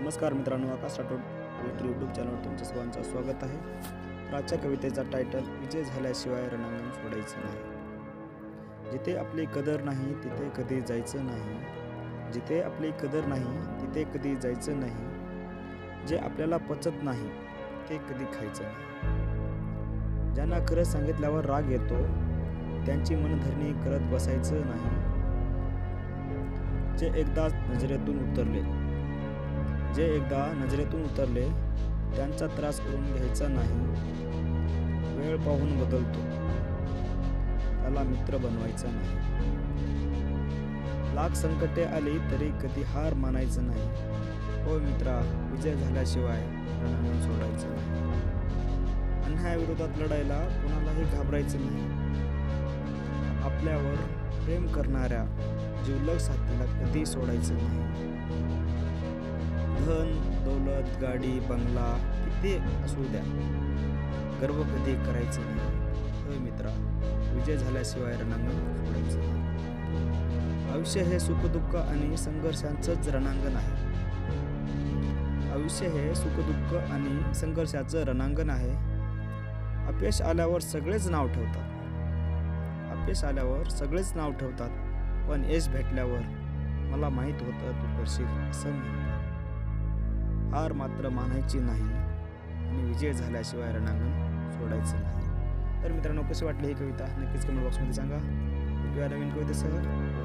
नमस्कार मित्रांनो आकाश राठोड मित्र यूट्यूब चॅनलवर तुमच्या सर्वांचं स्वागत आहे. तर आजच्या कवितेचा टायटल विजय झाल्याशिवाय रणांगण सोडायचं नाही. जिथे आपली कदर नाही तिथे कधी जायचं नाही. जिथे आपली कदर नाही तिथे कधी जायचं नाही. जे आपल्याला पचत नाही ते कधी खायचं नाही. ज्यांना खरं सांगितल्यावर राग येतो त्यांची मनधरणी करत बसायचं नाही. जे एकदाच नजरेतून उतरले जे एकदा नजरेतून उतरले त्यांचा त्रास करून घ्यायचा नाही. वेळ पाहून बदलतो. त्याला मित्र बनवायचा नाही. लाख संकटे आली तरी कधी हार मानायचं नाही. हो मित्रा विजय झाल्याशिवाय रणांगण सोडायचं नाही. अन्यायाविरोधात लढायला कोणालाही घाबरायचं नाही. आपल्यावर प्रेम करणाऱ्या जिवलग साथीला कधी सोडायचं नाही. धन दौलत गाडी बंगला किती असू द्या. गर्व कधी करायचं नाही. होय मित्रा विजय झाल्याशिवाय रणांगण सोडायचं आयुष्य हे सुखदुःख आणि संघर्षांचंच रणांगण आहे. आयुष्य हे सुखदुःख आणि संघर्षाचं रणांगण आहे. अपयश आल्यावर सगळेच नाव ठेवतात. अपयश आल्यावर सगळेच नाव ठेवतात. पण यश भेटल्यावर मला माहीत होतं तू करशील असं म्हणतात. हार मात्र मानायची नाही. आणि विजय झाल्याशिवाय रणांगण सोडायचं नाही. तर मित्रांनो कशी वाटली ही कविता? नक्कीच कमेंट बॉक्समध्ये सांगा. नवीन कवितेसह घ्या.